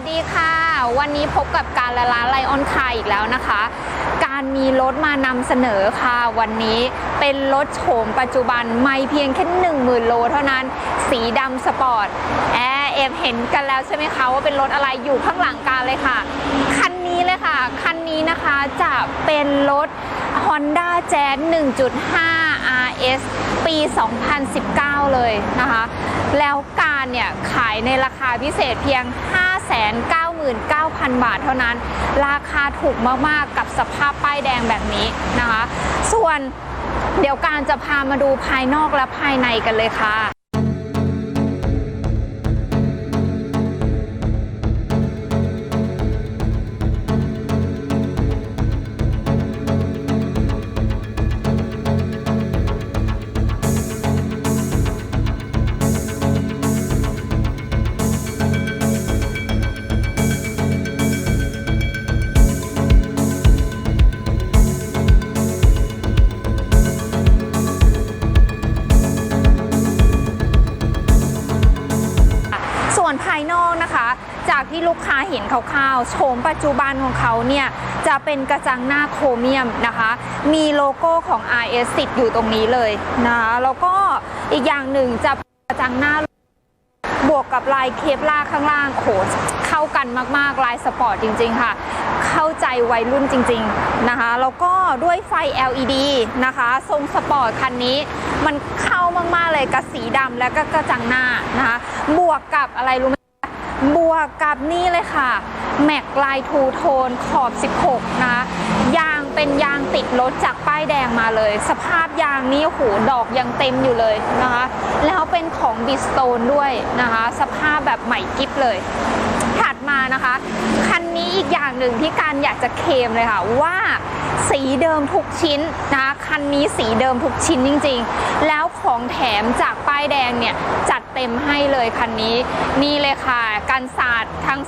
วัสดีค่ะ วันนี้พบกับการละล้านไลออนคาอีกแล้วนะคะ การมีรถมานำเสนอค่ะ วันนี้เป็นรถโฉมปัจจุบันไม่เพียงแค่1 0,000 โลเท่านั้น สีดำสปอร์ตแอร์เอฟเห็นกันแล้วใช่ไหมคะว่าเป็นรถอะไรอยู่ข้างหลังการเลยค่ะ คันนี้เลยค่ะ คันนี้นะคะจะเป็นรถ Honda Jazz 1.5 RS ปี 2019 เลยนะคะ แล้วการเนี่ยขายในราคาพิเศษเพียง 599,000 บาทเท่านั้น ราคาถูกมาก ๆ กับสภาพป้ายแดงแบบนี้นะคะ ส่วนเดี๋ยวการจะพามาดูภายนอกและภายในกันเลยค่ะ ห็นคร่าวๆโฉมปัจจุบันของเขาเนี่ยจะเป็นกระจังหน้าโครเมียมนะคะ มีโลโก้ของ RS ติดอยู่ตรงนี้เลยนะแล้วก็อีกอย่างหนึ่งจะกระจังหน้าบวกกับลายเคปล่าข้างล่างโหเข้ากันมากๆ ลายสปอร์ตจริง ๆ ค่ะ เข้าใจวัยรุ่นจริง ๆ นะคะ แล้วก็ด้วยไฟ LED นะคะ ทรงสปอร์ตคันนี้ มันเข้ามาก ๆ เลยกับสีดำและก็กระจังหน้านะคะ บวกกับอะไรรู้ไหม บวกกับนี่เลยค่ะแม็กลายทูโทนขอบ 16นะคะยางเป็นยางติดรถจากป้ายแดงมาเลย สภาพยางนี้โอ้โหดอกยังเต็มอยู่เลยนะคะ แล้วเป็นของบิสโตนด้วยนะคะ สภาพแบบใหม่กิ๊บเลย ถัดมานะคะ คันนี้อีกอย่างหนึ่งที่การอยากจะเคมเลยค่ะว่า สีเดิมทุกชิ้นนะคะคันนี้สีเดิมทุกชิ้นจริง ๆ แล้วของแถมจากป้ายแดงเนี่ยจัดเต็มให้เลยคันนี้ นี่เลยค่ะกันศาสตร์ทั้ง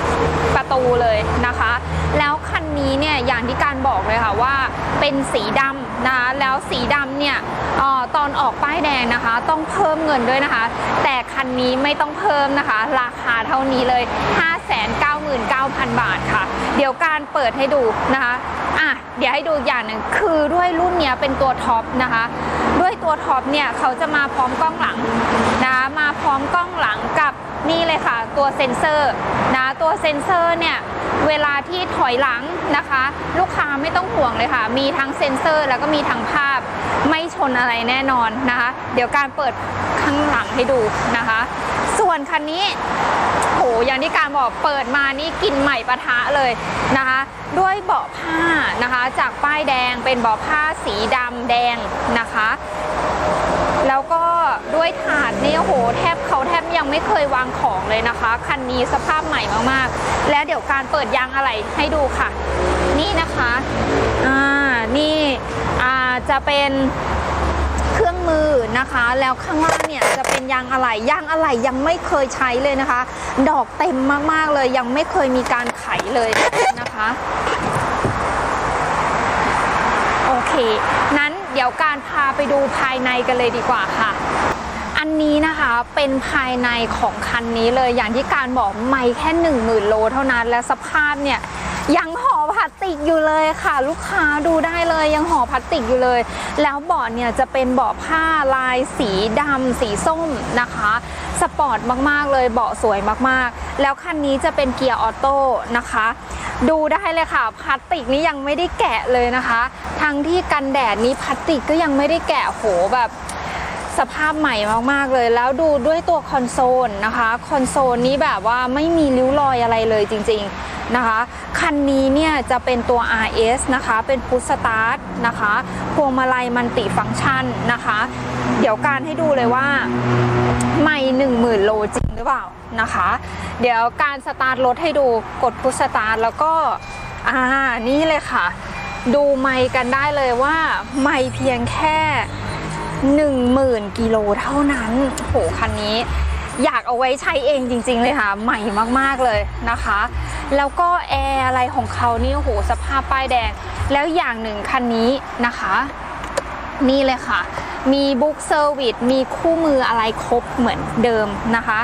4 ประตูเลยนะคะ แล้วคันนี้เนี่ยอย่างที่การบอกเลยค่ะว่าเป็นสีดำนะแล้วสีดำเนี่ยออตอนออกป้ายแดงนะคะ ต้องเพิ่มเงินด้วยนะคะ แต่คันนี้ไม่ต้องเพิ่มนะคะ ราคาเท่านี้เลย 19,000 บาทค่ะ เดี๋ยวการเปิดให้ดูนะคะอะเดี๋ยวให้ดูอย่างหนึ่งคือด้วยรุ่นนี้เป็นตัวท็อปนะคะ ด้วยตัวท็อปเนี่ยเขาจะมาพร้อมกล้องหลังนะคะมาพร้อมกล้องหลังกับนี่เลยค่ะ ตัวเซ็นเซอร์นะตัวเซ็นเซอร์เนี่ย เวลาที่ถอยหลังนะคะ ลูกค้าไม่ต้องห่วงเลยค่ะ มีทั้งเซ็นเซอร์แล้วก็มีทั้งภาพไม่ชนอะไรแน่นอนนะคะ เดี๋ยวการเปิดข้างหลังให้ดูนะคะ ส่วนคันนี้โหอย่างที่การบอกเปิดมานี่กลินใหม่ปะทะเลยนะคะ ด้วยเบาะผ้านะคะ จากป้ายแดงเป็นเบาะผ้าสีดำแดงนะคะ แล้วก็ด้วยถา นี่โอ้โหแทบเขาแทบยังไม่เคยวางของเลยนะคะ คันนี้สภาพใหม่มากๆ แล้วเดี๋ยวการเปิดยางอะไรให้ดูค่ะ นี่นะคะอ่านี่อ่าจะเป็นเครื่องมือนะคะ แล้วข้างล่างเนี่ยจะเป็นยางอะไหล่ยางอะไหล่ยังไม่เคยใช้เลยนะคะ ดอกเต็มมากๆเลยยังไม่เคยมีการไขเลยนะคะโอเค นั้นเดี๋ยวการพาไปดูภายในกันเลยดีกว่าค่ะ นี้นะคะเป็นภายในของคันนี้เลยอย่างที่การบอกไม่แค่ 1 0,000 โลเท่านั้น และสภาพเนี่ยยังห่อพลาสติกอยู่เลยค่ะ ลูกค้าดูได้เลยยังห่อพลาสติกอยู่เลย แล้วเบาะเนี่ยจะเป็นเบาะผ้าลายสีดำสีส้มนะคะ สปอร์ตมากๆเลยเบาะสวยมากๆ แล้วคันนี้จะเป็นเกียร์ออโต้นะคะ ดูได้เลยค่ะพลาสติกนี้ยังไม่ได้แกะเลยนะคะ ทั้งที่กันแดดนี้พลาสติกก็ยังไม่ได้แกะโหแบบ สภาพใหม่มากๆเลย แล้วดูด้วยตัวคอนโซลนะคะคอนโซลนี้แบบว่าไม่มีริ้วรอยอะไรเลยจริงๆนะคะ คันนี้เนี่ยจะเป็นตัว RS นะคะเป็นพุทสตาร์ทนะคะพวงมาลัยมันติฟังก์ชันนะคะ เดี๋ยวการให้ดูเลยว่าไม่หนึ่งหมื่นโลจริงหรือเปล่านะคะ เดี๋ยวการสตาร์ทรถให้ดูกดพุทสตาร์ทแล้วก็อ่านี่เลยค่ะ ดูไม่กันได้เลยว่าไม่เพียงแค่ 10,000 กิโลเท่านั้น โห คันนี้อยากเอาไว้ใช้เองจริง ๆ เลยค่ะ ใหม่มากๆเลยนะคะ แล้วก็แอร์อะไรของเขานี่โอ้โหสภาพป้ายแดง แล้วอย่างหนึ่งคันนี้นะคะ นี่เลยค่ะ มีบุ๊กเซอร์วิสมีคู่มืออะไรครบเหมือนเดิมนะคะ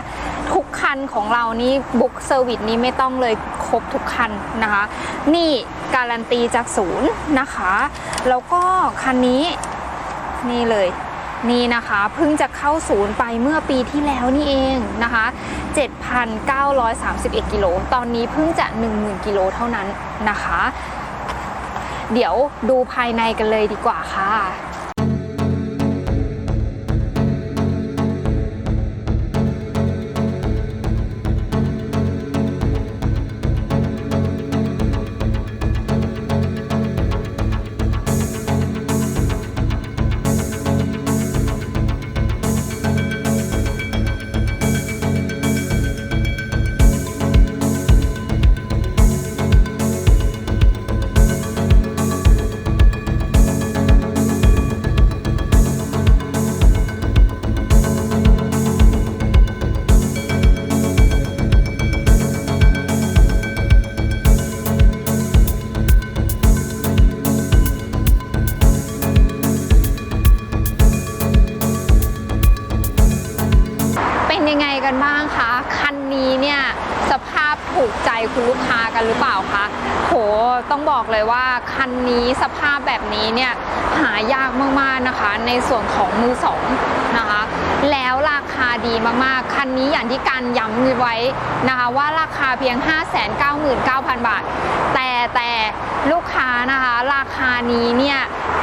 ทุกคันของเรานี่บุ๊กเซอร์วิสนี้ไม่ต้องเลยครบทุกคันนะคะ นี่การันตีจากศูนย์นะคะ แล้วก็คันนี้นี่เลย นี่นะคะเพิ่งจะเข้าศูนย์ไปเมื่อปีที่แล้วนี่เองนะคะ 7,931 กิโล ตอนนี้เพิ่งจะ 10,000 กิโลเท่านั้นนะคะ เดี๋ยวดูภายในกันเลยดีกว่าค่ะ กันบ้างคะ คันนี้เนี่ยสภาพถูกใจคุณลูกค้ากันหรือเปล่าคะ โห ต้องบอกเลยว่าคันนี้สภาพแบบนี้เนี่ยหายากมากๆนะคะ ในส่วนของมือสองนะคะ แล้วราคาดีมากๆ คันนี้อย่างที่การย้ำไว้นะคะว่าราคาเพียง 599,000 บาท แต่แต่ลูกค้านะคะราคานี้เนี่ย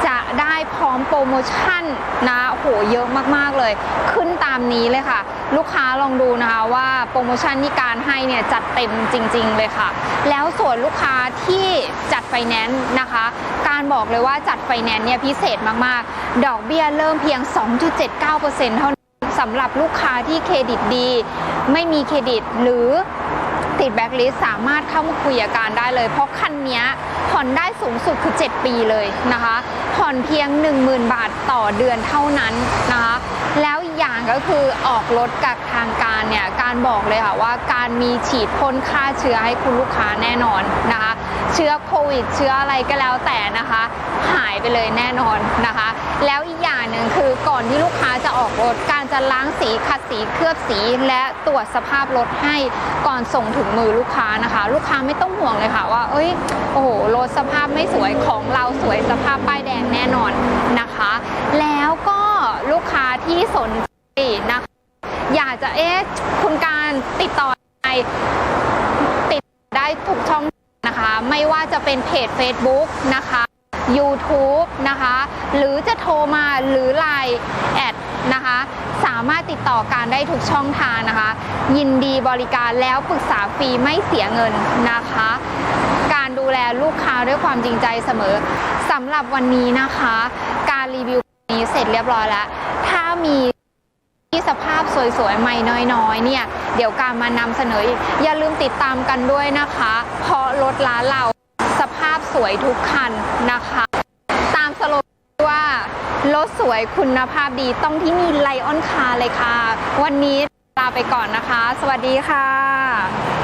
จะได้พร้อมโปรโมชั่นนะโอ้โหเยอะมากๆเลย ขึ้นตามนี้เลยค่ะ ลูกค้าลองดูนะคะว่าโปรโมชั่นที่การให้เนี่ยจัดเต็มจริง ๆ เลยค่ะ แล้วส่วนลูกค้าที่จัดไฟแนนซ์นะคะ การบอกเลยว่าจัดไฟแนนซ์เนี่ยพิเศษมากๆ ดอกเบี้ยเริ่มเพียง 2.79%เท่านั้นสำหรับลูกค้าที่เครดิตดี ไม่มีเครดิตหรือติดแบ็กลิสสามารถเข้ามาคุยกับการได้เลย เพราะคันนี้ผ่อนได้สูงสุดคือ 7 ปีเลยนะคะ ผ่อนเพียง 10,000 บาทต่อเดือนเท่านั้นนะคะ แล้วางก็คือออกรถกับทางการเนี่ยการบอกเลยค่ะว่าการมีฉีดพ่นฆ่าเชื้อให้คุณลูกค้าแน่นอนนะคะ เชื้อโควิด เชื้ออะไรก็แล้วแต่นะคะ หายไปเลยแน่นอนนะคะ แล้วอีกอย่างหนึ่งคือก่อนที่ลูกค้าจะออกรถการจะล้างสีขัดสีเคลือบสีและตรวจสภาพรถให้ก่อนส่งถึงมือลูกค้านะคะ ลูกค้าไม่ต้องห่วงเลยค่ะว่าเอ้ยโอ้โหรถสภาพไม่สวยของเราสวยสภาพป้ายแดงแน่นอนนะคะ แล้วก็ลูกค้าที่สน นะอยากจะเอ๊ะคุณการติดต่อไติดได้ทุกช่องนะคะ ไม่ว่าจะเป็นเพจ Facebook นะคะ YouTube นะคะ หรือจะโทรมาหรือ Line แอดนะคะ สามารถติดต่อการได้ทุกช่องทางนะคะ ยินดีบริการแล้วปรึกษาฟรีไม่เสียเงินนะคะ การดูแลลูกค้าด้วยความจริงใจเสมอสำหรับวันนี้นะคะ การรีวิวนี้เสร็จเรียบร้อยแล้ว ถ้ามี ที่สภาพสวยๆใหม่น้อยๆเนี่ยเดี๋ยวการมานำเสนออย่าลืมติดตามกันด้วยนะคะ เพราะรถร้านเราสภาพสวยทุกคันนะคะ ตามสโลว่ารถสวยคุณภาพดีต้องที่นี่ไลออนคาร์เลยค่ะ วันนี้ลาไปก่อนนะคะ สวัสดีค่ะ